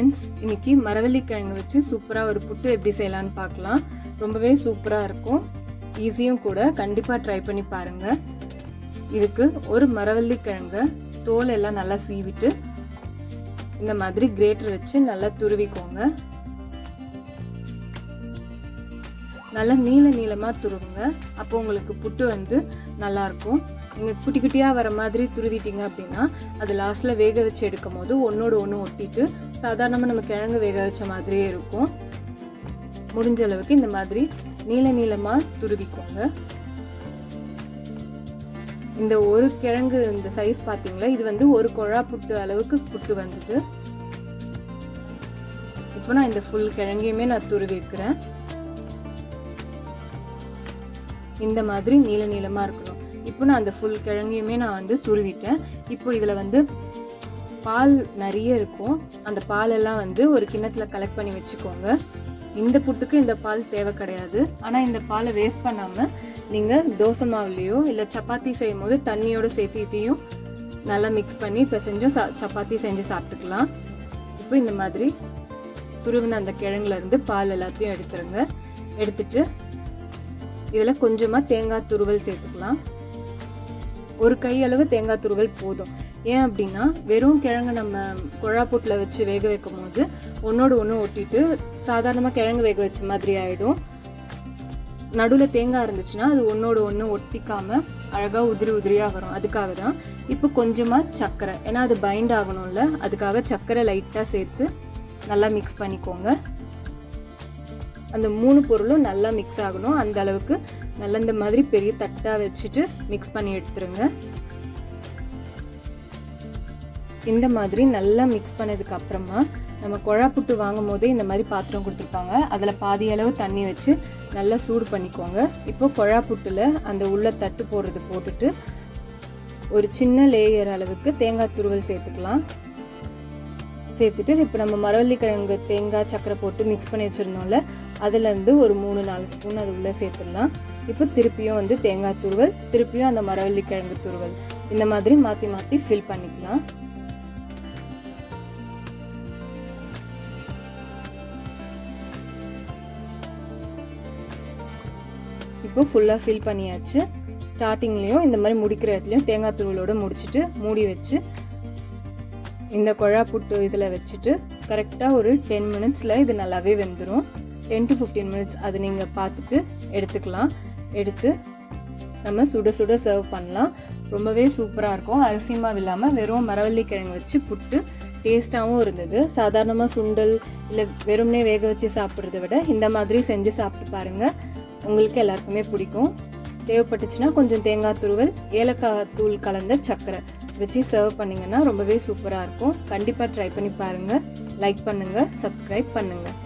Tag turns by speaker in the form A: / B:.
A: Friends இன்னைக்கு மரவள்ளி கிழங்கு வச்சு சூப்பராக ஒரு புட்டு எப்படி செய்யலான்னு பார்க்கலாம். ரொம்பவே சூப்பராக இருக்கும். ஈஸியும் கூட. கண்டிப்பாக ட்ரை பண்ணி பாருங்கள் இதுக்கு ஒரு மரவள்ளி தோல் எல்லாம் நல்லா சீவிட்டு இந்த மாதிரி கிரேட்டர் வச்சு நல்லா துருவிக்கோங்க. நல்லா நீள நீளமாக துருவுங்க. அப்போ உங்களுக்கு புட்டு வந்து நல்லாயிருக்கும் நீங்கள் குட்டி குட்டியாக வர மாதிரி துருவிட்டீங்க அப்படின்னா அது லாஸ்ட்டில் வேக வச்சு எடுக்கும் போது ஒன்றோடு ஒன்று ஒட்டிட்டு சாதாரணமாக நம்ம கிழங்கு வேக வச்ச மாதிரியே இருக்கும். முடிஞ்ச அளவுக்கு இந்த மாதிரி நீள நீளமாக துருவிக்கோங்க. இந்த ஒரு கிழங்கு இந்த சைஸ் பார்த்தீங்களா இது வந்து ஒரு குழா புட்டு அளவுக்கு புட்டு வந்தது. இப்போ நான் இந்த ஃபுல் கிழங்கையுமே நான் துருவி வைக்கிறேன். இந்த மாதிரி நீள நீளமாக இருக்கணும். இப்போ நான் அந்த ஃபுல் கிழங்கையுமே நான் வந்து துருவிட்டேன். இப்போ இதில் வந்து பால் நிறைய இருக்கும். அந்த பாலெல்லாம் வந்து ஒரு கிண்ணத்தில் கலெக்ட் பண்ணி வச்சுக்கோங்க. இந்த புட்டுக்கு இந்த பால் தேவை கிடையாது. ஆனால் இந்த பாலை வேஸ்ட் பண்ணாமல் நீங்கள் தோசை மாவுலேயோ இல்லை சப்பாத்தி செய்யும் போது தண்ணியோடு சேர்த்து இதையும் நல்லா மிக்ஸ் பண்ணி இப்போ செஞ்சும் சா சப்பாத்தி செஞ்சு சாப்பிட்டுக்கலாம். இப்போ இந்த மாதிரி துருவின அந்த கிழங்குலேருந்து பால் எல்லாத்தையும் எடுத்துருங்க. எடுத்துட்டு இதில் கொஞ்சமாக தேங்காய் துருவல் சேர்த்துக்கலாம். ஒரு கையளவு தேங்காய் துருவல் போதும். ஏன் அப்படின்னா வெறும் கிழங்கு நம்ம குழாப்பூட்டில் வச்சு வேக வைக்கும் போது ஒன்றோடு ஒன்று ஒட்டிட்டு சாதாரணமாக கிழங்கு வேக வச்ச மாதிரி ஆகிடும் நடுவில் தேங்காய் இருந்துச்சுன்னா அது ஒன்றோடு ஒன்று ஒட்டிக்காமல் அழகாக உதிரி உதிரியாக வரும். அதுக்காக தான் இப்போ கொஞ்சமாக சர்க்கரை. ஏன்னா அது பைண்ட் ஆகணும்ல. அதுக்காக சர்க்கரை லைட்டாக சேர்த்து நல்லா மிக்ஸ் பண்ணிக்கோங்க. அந்த மூணு பொருளும் நல்லா மிக்ஸ் ஆகணும். அந்த அளவுக்கு நல்லா இந்த மாதிரி பெரிய தட்டாக வச்சுட்டு மிக்ஸ் பண்ணி எடுத்துருங்க. இந்த மாதிரி நல்லா மிக்ஸ் பண்ணதுக்கு அப்புறமா நம்ம குழா புட்டு வாங்கும் போதே இந்த மாதிரி பாத்திரம் கொடுத்துருப்பாங்க. அதில் பாதி அளவு தண்ணி வச்சு நல்லா சூடு பண்ணிக்கோங்க. இப்போ குழா புட்டில் அந்த உள்ள தட்டு போடுறது போட்டுட்டு ஒரு சின்ன லேயர் அளவுக்கு தேங்காய் துருவல் சேர்த்துக்கலாம். சேர்த்துட்டு இப்போ நம்ம மரவள்ளி கிழங்கு தேங்காய் சக்கரை போட்டு மிக்ஸ் பண்ணி வச்சுருந்தோம்ல அதுலேருந்து ஒரு மூணு நாலு ஸ்பூன் அது உள்ளே சேர்த்துடலாம். இப்போ திருப்பியும் வந்து தேங்காய் துருவல் திருப்பியும் அந்த மரவள்ளி கிழங்கு துருவல். இந்த மாதிரி மாற்றி மாற்றி ஃபில் பண்ணிக்கலாம். இப்போ ஃபுல்லாக ஃபில் பண்ணியாச்சு. ஸ்டார்டிங்லேயும் இந்த மாதிரி முடிக்கிற இடத்துலையும் தேங்காய் துருவலோடு முடிச்சுட்டு மூடி வச்சு இந்த குழா புட்டு இதில் வச்சுட்டு கரெக்டாக ஒரு டென் மினிட்ஸில் இது நல்லாவே வெந்துடும் டென் டு ஃபிஃப்டீன் மினிட்ஸ் அது நீங்கள் பார்த்துட்டு எடுத்துக்கலாம். எடுத்து நம்ம சுட சுட சர்வ் பண்ணலாம். ரொம்பவே சூப்பராக இருக்கும். அரிசி மாவு இல்லாமல் வெறும் மரவள்ளி கிழங்கு வச்சு புட்டு டேஸ்ட்டாகவும் இருந்தது. சாதாரணமாக சுண்டல் இல்லை வெறும்னே வேக வச்சு சாப்பிட்றத விட இந்த மாதிரி செஞ்சு சாப்பிட்டு பாருங்கள் உங்களுக்கு எல்லாருக்குமே பிடிக்கும். தேவைப்பட்டுச்சுன்னா கொஞ்சம் தேங்காய் துருவல் ஏலக்காய் தூள் கலந்த சர்க்கரை. வச்சு சர்வ் பண்ணிங்கன்னா ரொம்பவே சூப்பராக இருக்கும். கண்டிப்பாக ட்ரை பண்ணி பாருங்கள் லைக் பண்ணுங்கள் சப்ஸ்கிரைப் பண்ணுங்கள்